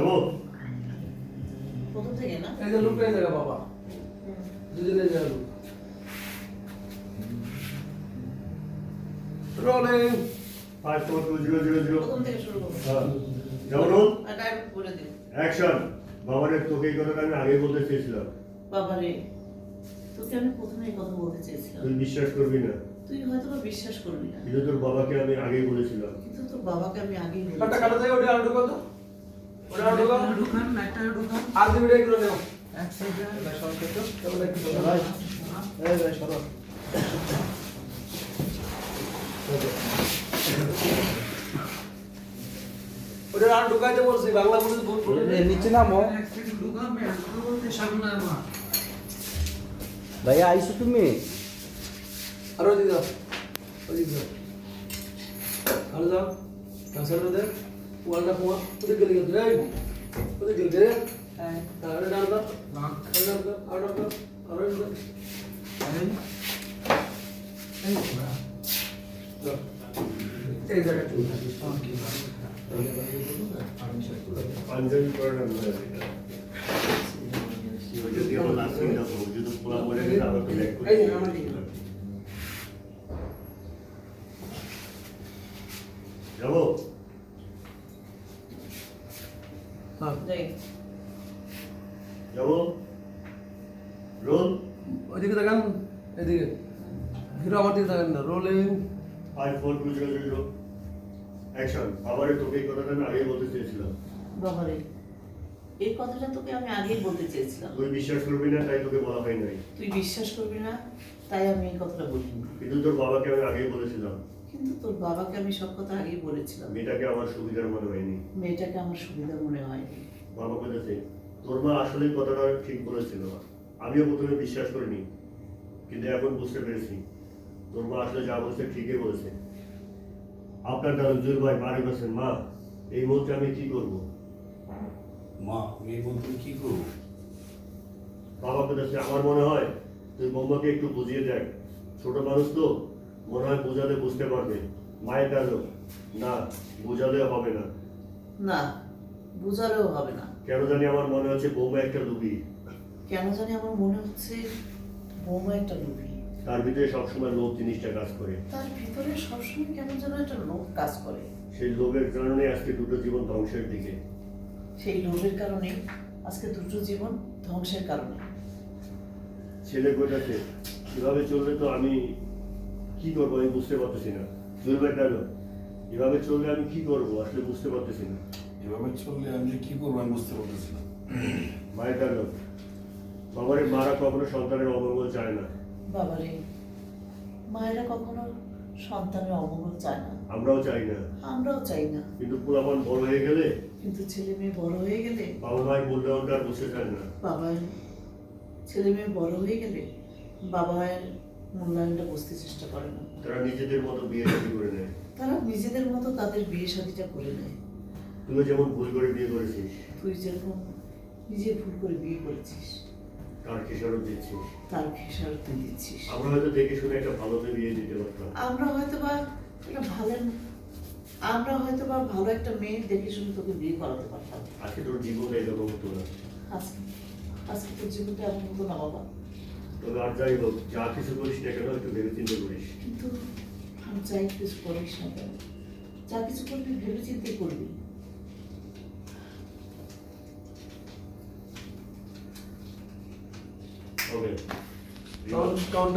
যাব প্রথম থেকে না? এই যে লুক জায়গা বাবা। দুজনে জায়গা rolling five four two zero zero zero প্রথম থেকে শুরু করব যেমন আর বলে দিন অ্যাকশন বাবারে তোকে এই কথাটা আমি আগেই বলতে চেয়েছিলাম। বাবারে তোকে আমি প্রথমে কথা বলতে চেয়েছিলাম। তুই বিশ্বাস করবি না। তুই হয়তো বা বিশ্বাস করবি না। কিন্তু তোর বাবাকে আমি আগেই বলেছিলাম। কিন্তু তোর বাবাকে আমি আগেই কাটা বলেছি। কাটা থেকে ওটা আর ঢুকাও ওটা আর ঢুকান আর নেও এক সাইডে একটু। ভাই এই ভাই সরো। ঢুকাইতে বলছি বাংলা ভুল নিচে নামো। এক সাইডে ঢুকান বলতে সামনে ভাইয়া আইসো তুমি। আর ওদিকে যাও। ওদিকে যাও। আর যাও। কাঁসার মধ্যে। ওয়ালটা কুয়া ওদিকে গেলে গেলে এই ওদিকে গেলে গেলে আর ডাল দাও নাক আর ডাল দাও আর ডাল দাও আর ডাল দাও এই এই দাও। এই জায়গাটা কি ভালো পাঞ্জাবি পরে না মনে হয় এটা। যদি আমার লাস্টিংটা হোক, যদি পোলা পরে গেলে আবার তো leg এই যে করতে আমার হবে। দিকে। যাব হ্যাঁ যাই রোল ওইদিকে দেখেন এদিকে হিরো আমার দিকে দেখেন না rolling five four two zero zero action বাবারে তোকে এই কথাটা আমি আগেই বলতে চেয়েছিলাম বাবারে এই কথাটা তোকে আমি আগেই বলতে চেয়েছিলাম তুই বিশ্বাস করবি না তাই তোকে বলা হয় নাই তুই বিশ্বাস করবি না তাই আমি এই কথাটা বলিনি কিন্তু তোর বাবাকে আমি আগেই বলেছিলাম কিন্তু তোর বাবাকে আমি সব কথা আগেই বলেছিলাম। মেয়েটাকে আমার সুবিধার মনে হয়নি। মেয়েটাকে আমার সুবিধা মনে হয়নি। বাবা বলেছে তোর মা আসলে কথাটা ঠিক বলেছিল। আমিও প্রথমে বিশ্বাস করিনি কিন্তু এখন বুঝতে পেরেছি। তোর মা আসলে যা বলছে ঠিকই বলেছে। আপনার দাদু জুর ভাই মারে গেছেন মা? এই মুহূর্তে আমি কি করব? মা আমি এই বলতে কি করব? বাবা বলেছে আমার মনে হয় তুই বৌমাকে একটু বুঝিয়ে দেখ। ছোট মানুষ তো। মনে হয় বোঝালে বুঝতে পারবে। মায়ের দাদু না বোঝালে হবে না। না বোঝালেও হবে না। কেন জানি আমার মনে হচ্ছে বৌমা একটা লুবি কেন জানি আমার মনে হচ্ছে বৌমা একটা লোভী তার ভিতরে সবসময় লোভ জিনিসটা কাজ করে। তার ভিতরে সবসময় কেমন যেন একটা লোভ কাজ করে। সেই লোভের কারণে আজকে দুটো জীবন ধ্বংসের দিকে। সেই লোভের কারণে আজকে দুটো জীবন ধ্বংসের কারণে। ছেলে কোটাতে এভাবে চললে তো আমি কি করব আমি বুঝতে পারতেছি না। দুর্বার কেন এভাবে চললে আমি কি করব? আসলে বুঝতে পারতেছি না। এভাবে চললে আমি যে কি করব আমি বুঝতে পারতেছি না। মায়ের কেন বাবারে মারা কখনো সন্তানের অমঙ্গল চায় না। বাবারে মায়েরা কখনো সন্তানের অমঙ্গল চায় না। আমরাও চাই না। আমরাও চাই না। কিন্তু পুরাপন বড় হয়ে গেলে? কিন্তু ছেলে মেয়ে বড় হয়ে গেলে? বাবা মায়ের মূল্যায়নটা আর বুঝতে চায় না। বাবা ছেলে মেয়ে বড় হয়ে গেলে? বাবা মায়ের মূল্যায়নটা বুঝতে চেষ্টা করে না তারা নিজেদের মতো বিয়ে শাদী করে নেয়। তারা নিজেদের মতো তাদের বিয়ে শাদিটা করে নেয়। তুইও যেমন ভুল করে বিয়ে করেছিস। তুই যেরকম নিজে ভুল করে বিয়ে করেছিস। তার খেসারত দিচ্ছিস। তার খেসারত তুই দিচ্ছিস। আমরা হয়তো দেখে শুনে একটা ভালো মেয়ে বিয়ে দিতে পারতাম। আমরা হয়তো বা একটা ভালো আমরা হয়তো বা ভালো একটা মেয়ে দেখে শুনে তোকে বিয়ে করাতে পারতাম। আজকে তোর জীবনটা এরকম হতো না। আজকে আজকে তোর জীবনটা এমন হতো না বাবা। তবে আর যাই হোক যা কিছু করিস না কেন একটু ভেবে চিন্তে করিস। কিন্তু আমি চাই কিছু করিস না কেন? যা কিছু করবি ভেবে চিন্তে করবি ওকে কাউন্ট